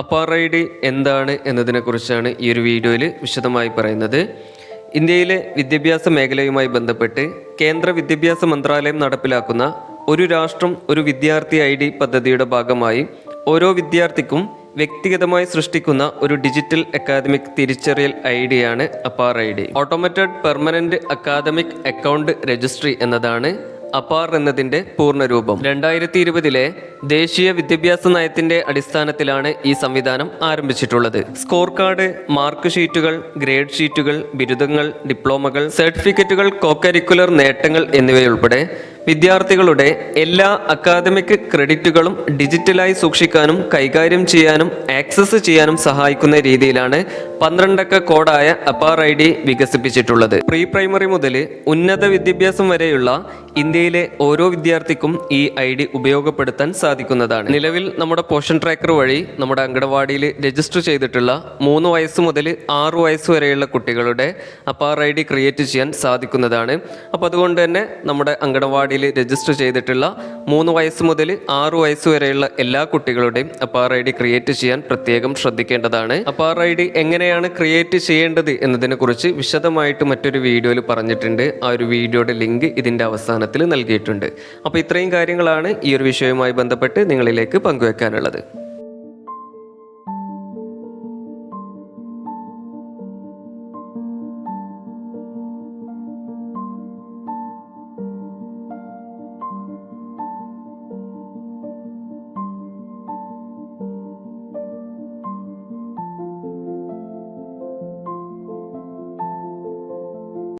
അപ്പാറൈഡി എന്താണ് എന്നതിനെക്കുറിച്ചാണ് ഈ ഒരു വീഡിയോയിൽ വിശദമായി പറയുന്നത്. ഇന്ത്യയിലെ വിദ്യാഭ്യാസ മേഖലയുമായി ബന്ധപ്പെട്ട് കേന്ദ്ര വിദ്യാഭ്യാസ മന്ത്രാലയം നടപ്പിലാക്കുന്ന ഒരു രാഷ്ട്രം ഒരു വിദ്യാർത്ഥി ഐ ഡി പദ്ധതിയുടെ ഭാഗമായി ഓരോ വിദ്യാർത്ഥിക്കും വ്യക്തിഗതമായി സൃഷ്ടിക്കുന്ന ഒരു ഡിജിറ്റൽ അക്കാദമിക് തിരിച്ചറിയൽ I ഡിയാണ് APAAR I D. Automated permanent academic account registry എന്നതാണ് അപാർ എന്നതിന്റെ പൂർണരൂപം. രണ്ടായിരത്തി ഇരുപതിലെ ദേശീയ വിദ്യാഭ്യാസ നയത്തിന്റെ അടിസ്ഥാനത്തിലാണ് ഈ സംവിധാനം ആരംഭിച്ചിട്ടുള്ളത്. സ്കോർ കാർഡ് മാർക്ക് ഷീറ്റുകൾ ഗ്രേഡ് ഷീറ്റുകൾ ബിരുദങ്ങൾ ഡിപ്ലോമകൾ സർട്ടിഫിക്കറ്റുകൾ കോക്കരിക്കുലർ നേട്ടങ്ങൾ എന്നിവയുൾപ്പെടെ വിദ്യാർത്ഥികളുടെ എല്ലാ അക്കാദമിക് ക്രെഡിറ്റുകളും ഡിജിറ്റലായി സൂക്ഷിക്കാനും കൈകാര്യം ചെയ്യാനും ആക്സസ് ചെയ്യാനും സഹായിക്കുന്ന രീതിയിലാണ് പന്ത്രണ്ടക്ക കോഡായ അപ്പാർ ഐ ഡി വികസിപ്പിച്ചിട്ടുള്ളത്. പ്രീ പ്രൈമറി മുതൽ ഉന്നത വിദ്യാഭ്യാസം വരെയുള്ള ഇന്ത്യയിലെ ഓരോ വിദ്യാർത്ഥിക്കും ഈ ഐ ഡി ഉപയോഗപ്പെടുത്താൻ സാധിക്കുന്നതാണ്. നിലവിൽ നമ്മുടെ പോഷൻ ട്രാക്കർ വഴി നമ്മുടെ അങ്കണവാടിയിൽ രജിസ്റ്റർ ചെയ്തിട്ടുള്ള മൂന്ന് വയസ്സ് മുതൽ ആറ് വയസ്സ് വരെയുള്ള കുട്ടികളുടെ അപ്പാർ ഐ ഡി ക്രിയേറ്റ് ചെയ്യാൻ സാധിക്കുന്നതാണ്. അപ്പോൾ അതുകൊണ്ട് തന്നെ നമ്മുടെ അങ്കണവാടിയിൽ രജിസ്റ്റർ ചെയ്തിട്ടുള്ള മൂന്ന് വയസ്സ് മുതൽ ആറ് വയസ്സ് വരെയുള്ള എല്ലാ കുട്ടികളുടെയും അപ്പാർ ഐ ഡി ക്രിയേറ്റ് ചെയ്യാൻ പ്രത്യേകം ശ്രദ്ധിക്കേണ്ടതാണ്. അപ്പാർ ഐ ഡി എങ്ങനെയാണ് ക്രിയേറ്റ് ചെയ്യേണ്ടത് എന്നതിനെ കുറിച്ച് വിശദമായിട്ട് മറ്റൊരു വീഡിയോയിൽ പറഞ്ഞിട്ടുണ്ട്. ആ ഒരു വീഡിയോയുടെ ലിങ്ക് ഇതിന്റെ അവസാനത്തിൽ നൽകിയിട്ടുണ്ട്. അപ്പോൾ ഇത്രയും കാര്യങ്ങളാണ് ഈ ഒരു വിഷയവുമായി ബന്ധപ്പെട്ട് നിങ്ങളിലേക്ക് പങ്കുവെക്കാനുള്ളത്.